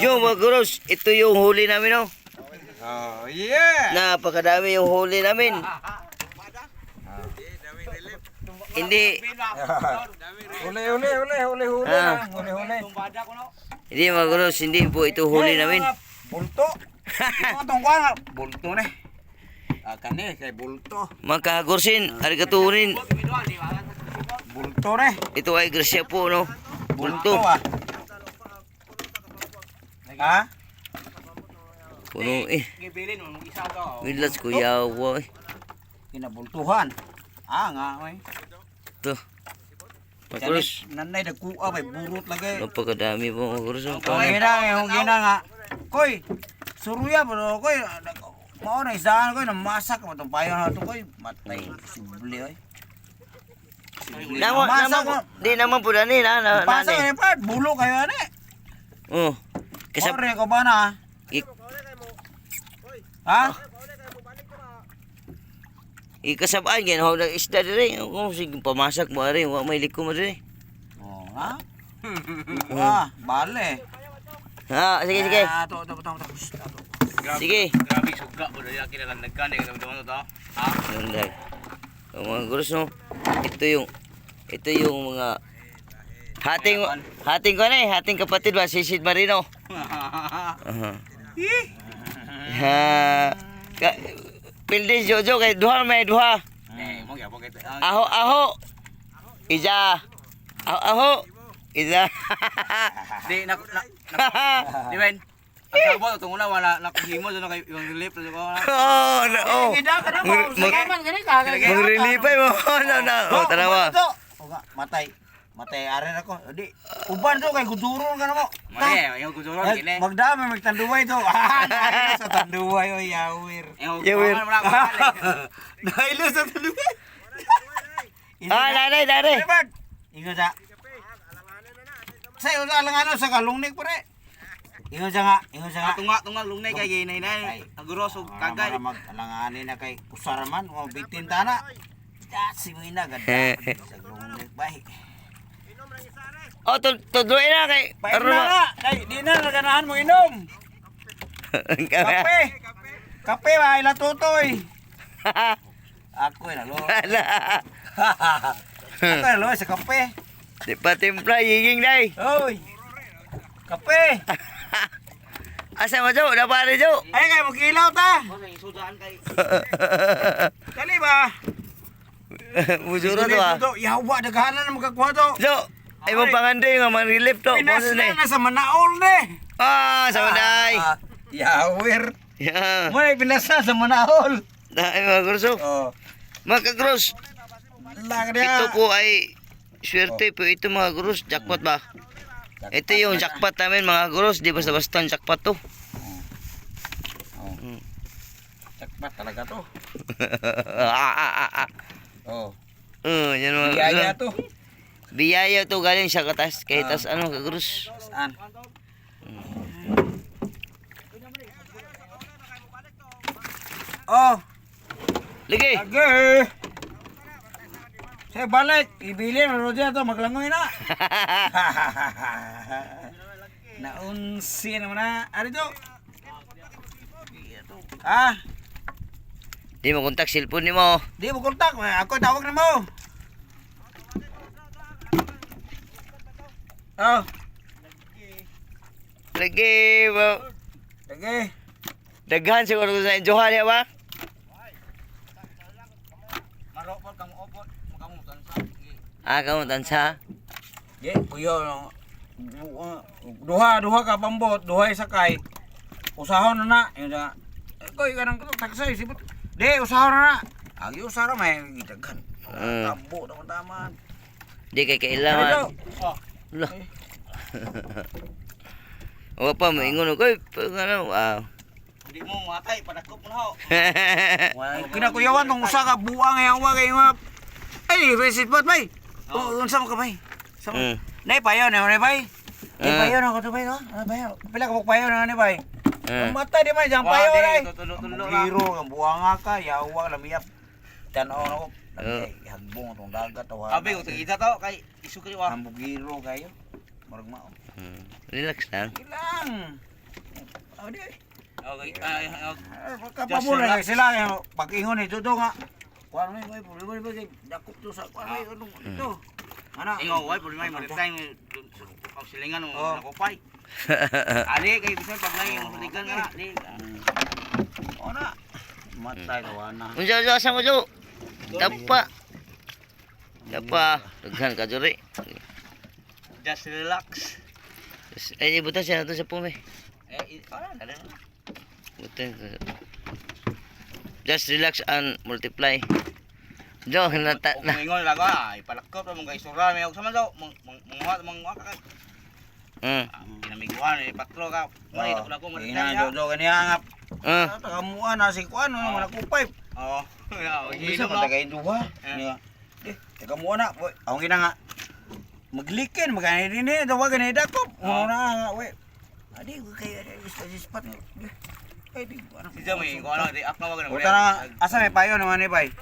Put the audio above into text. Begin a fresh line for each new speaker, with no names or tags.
Yung mga guros, ito yung huli namin oh.
Oh, yeah.
Napakadami yung huli namin. Hindi,
Uli, uli, uli, uli, uli.
Ah.
ah. Uli, uli.
hindi mga guros, hindi po ito huli namin.
Bulto. Ito nga. Bulto na. Akan eh, kay bulto.
Mga kahagursin, arigatunin.
Bulto na.
Ito ay grasya po no.
Bulto
Bulto.
ah. Ha?
Puno eh.
Gibilin mo isa to.
Wilas kuyawa eh.
Kinabultuhan. Ah nga, oy.
Guros,
Kani, nanay nagkuha bay burot lagi.
napakadami po mga oh.
Kung gina, yung gina nga. Koy, suruya bro, koy. Mao na isaan koy, namasak mo itong na ito koy. Matay, subli oy. Masak
naman, di naman po dani na, na,
Pasa
nani.
ni part, bulo kayo ani.
Oh. Kasap,
Ore ko ba na?
ik,
Ha?
ikasabaan yan, ho, ng isda dire. Kung sige, pamasak mo rin, wa may liko mo dire.
Oh, ha? Ah, bale.
Ha, sige, sige.
Ah, to, to, to, to. to.
Sige.
Grabe suga mo dali kinalan nagkan eh to to. Ha?
Yung dag. Yung mga guros no. Ito yung ito yung mga hating hating ko na eh, hating kapatid ba sisid Marino. Aha. Ha. Ka, Pildes Jojo kay duha may duha.
Eh,
Aho aho. Ija. Aho aho. Ija.
Di na na Di ben. Ang sabot itong una wala nakahimo sa kay yung relief ko.
oh, no. Oh.
Ida ka na mo.
No, no. Oh, tanawa.
Oga, matay. Matay are ako. Di, uban to kay guduro ka na mo.
Mali, yung kuduron
Ay,
kini.
Magdami may tanduway to. Ah, dahil sa tanduway o yawir.
Yawir.
mo na
Dahil sa tanduway.
Ah, nanay, nanay.
Ingon sa. Sa iyo sa langano sa kalungnik pare. Ingon sa nga, ingon sa nga.
Tunga tunga lungnay kay ginay nay. Ang guroso kagay.
Mag alangani na kay usaraman o bitin tana. Ya, si mo ina ganda. Sa lungnik bay.
Oh, tud tuduin na kay
Pain na nga. Kay di na naganahan mo inom. Kape. Kape ba ila tutoy. Ako na lo. Ako na lo sa kape.
Di pa timpla, yiging day.
Oy. Kape.
Asa mo, Jo? Napari, Jo?
Ay kay magkilaw ta. Dali ba?
Bujuro to, ah.
Yawa daghanan na magkakuha to.
Jo, ay mo pangande nga man relief to.
Pinas na na sa Manaol ne.
Ah, sa manday.
Ah, Yawir.
Ya.
Mo na pinas na sa Manaol.
Dahil mga kurso.
Oh.
Mga kagros,
Lang dia.
ito po ay swerte po ito mga gurus. Jackpot ba? Ito yung jackpot namin mga gurus. Di basta-basta jackpot to.
Jackpot talaga to.
ah, ah, ah, ah.
Oh.
Uh, yan mga gurus.
to.
Biyaya to galing sa katas. Kahit tas ano kagurus.
Saan? Oh,
Lagi.
lagi. Saya balik, ibili na rodya to, maglangoy na. Naunsi naman na. Ari to. Ah,
Di mo kontak cellphone ni mo.
di mo kontak. Ako tawag na mo. Oh,
Lagi. Mo.
lagi.
Daghan siguro sa enjohan niya ba?
maropol kang opol, makamutan sa.
Ah, kamu tansa.
Di, kuyo no. Duha, duha ka pambot, duha sakay. Usahon na na. Yun na. Koy kanang taksay sibot. Di, usahon na na. Agi usara may gitagan.
Mm.
Tambo naman taman.
Di kay
Ano
kailangan.
Oh,
Lah. O pa mo ingon ko, ano, wow.
Hindi mo matay padakop mo na ho.
kinakuyawan tong usa ka buang yang wa kay nga. Ay, visit bot bay. Oh, unsa mo ka bay? Sa
Mm.
Nay payo na nay bay. Nay payo na ko to bay ko. Ah, payo. Pila ka payo na nay bay. Mata di man jang payo nay.
Tulo-tulo
Ang
lang.
biro, ang buwanga ka, yawa, lamiyap. Tanaw na ko.
Oo.
Hagbong itong dagat.
Abi ko kita to kay isukri wa.
Ang bugiro kayo. Marag mao.
Hmm. Relax lang.
Ilang. Oh, di.
Okay, ay, ay,
Kapabula kay sila yung pag-ingon ito to nga. Kuan may may problema ba kay dakop to sa kuan may anong ito. Ana.
ingo, why, problema yung time, pag silingan mo,
Oh.
nakupay. Ali, kay gusto pag nangin mo suligan nga, di.
Ona. Matay ka wana.
Unsa unsa asa mo jo? Dapa. Dapa. Daghan ka juri.
Just relax.
Ay ibutan siya nato sa pume.
Eh, parang, ano,
Butan. Just relax and multiply. Jo, nata
Kung
na.
ingon lang ah, ipalakop na mga isura, may sa man daw, mga mga mga ka.
Mm.
Kinamiguan, eh, patro ka. Mali,
Oh,
ako lang ko
Ina
marinig.
do do kaniya nga.
Ah.
Tagamuan na si kuan no man ako
Oo.
Bisa
Isa
pa tagay duha.
Eh.
Niya. Eh, tagamuan na. Boy, Ang ina nga. Maglikin magani din eh, daw gani dakop. Ano na nga we. Adi ko kay ispat ispat. Ay di.
Si Jami, kung ano, di ak na wag na.
Puta na, asa may payo naman ni bay?